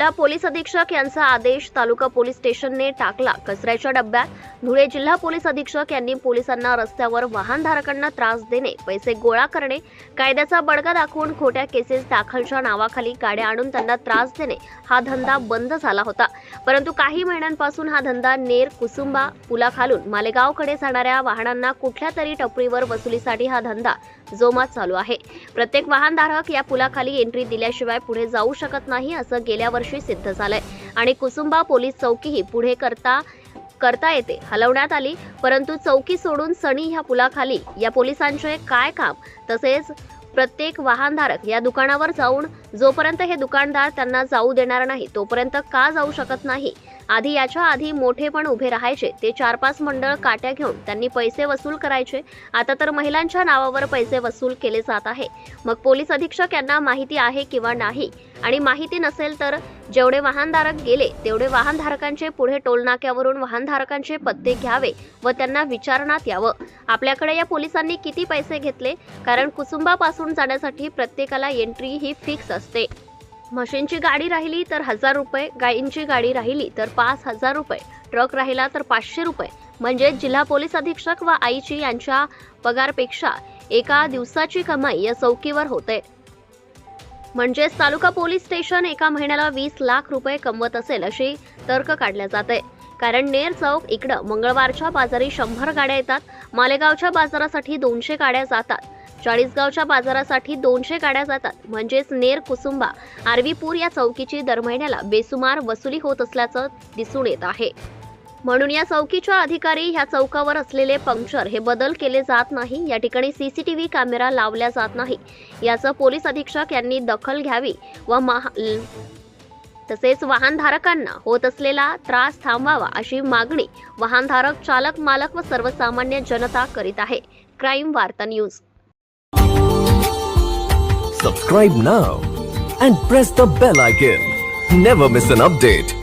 जिल्हा पोलीस अधीक्षक यांचा आदेश तालुका पोलीस स्टेशनने टाकला. कचऱ्याच्या डब्यात धुळे जिल्हा पोलीस अधीक्षक यांनी पोलिसांना रस्त्यावर वाहनधारकांना त्रास देणे पैसे गोळा करणे कायद्याचा बडगा दाखवून खोट्या केसेस दाखलच्या नावाखाली गाड्या आणून त्यांना त्रास देणे हा धंदा बंद झाला होता. परंतु काही महिन्यांपासून हा धंदा नेर कुसुंबा पुलाखालून मालेगावकडे जाणाऱ्या वाहनांना कुठल्या तरी टपरीवर वसुलीसाठी हा धंदा जोमात चालू आहे. प्रत्येक वाहनधारक या पुलाखाली एंट्री दिल्याशिवाय पुढे जाऊ शकत नाही असं गेल्या वर्षी सिद्ध झालंय. आणि कुसुंबा पोलीस चौकीही पुढे करता करता येते हलवण्यात आली. परंतु चौकी सोडून सणी ह्या पुलाखाली. या पोलिसांचे काय काम? तसेच प्रत्येक वाहनधारक या दुकानावर जाऊन जोपर्यंत हे दुकानदार त्यांना जाऊ देणार नाही तोपर्यंत का जाऊ शकत नाही? आधी याच्या आधी मोठे पण उभे राहायचे. ते चार पाच मंडळ काट्या घेऊन त्यांनी पैसे वसूल करायचे. आता तर महिलांच्या नावावर पैसे वसूल केले जात आहे. मग पोलीस अधीक्षक यांना माहिती आहे किंवा नाही? आणि माहिती नसेल तर जेवढे वाहनधारक गेले तेवढे वाहनधारकांचे पुढे टोलनाक्यावरून वाहनधारकांचे पत्ते घ्यावे व त्यांना विचारण्यात यावं. आपल्याकडे या पोलिसांनी किती पैसे घेतले? कारण कुसुंबापासून जाण्यासाठी प्रत्येकाला एंट्री ही फिक्स असते. म्हशींची गाडी राहिली तर हजार रुपये गायींची गाडी राहिली तर पाच हजार रुपये ट्रक राहिला तर पाचशे रुपये. म्हणजे जिल्हा पोलीस अधीक्षक व आईची यांच्या पगारपेक्षा एका दिवसाची कमाई या चौकीवर होते. म्हणजेच तालुका पोलीस स्टेशन एका महिन्याला वीस लाख रुपये कमवत असेल अशी तर्क काढल्या जाते. कारण नेर चौक इकडं मंगळवारच्या बाजारी शंभर गाड्या येतात मालेगावच्या बाजारासाठी दोनशे गाड्या जातात चाळीसगावच्या बाजारासाठी दोनशे गाड्या जातात. म्हणजेच नेर कुसुंबा आर्वीपूर या चौकीची दर महिन्याला बेसुमार वसुली होत असल्याचं दिसून येत आहे. म्हणून या चौकीच्या अधिकारी ह्या चौकावर असलेले पंक्चर हे बदल केले जात नाही. या ठिकाणी सीसीटीव्ही कॅमेरा लावल्या जात नाही. याचं पोलीस अधीक्षक यांनी दखल घ्यावी व महा तसेच वाहनधारकांना होत असलेला त्रास थांबवावा अशी मागणी वाहनधारक चालक मालक व सर्वसामान्य जनता करीत आहे. Crime Varta news. Subscribe now and press the bell icon never miss an update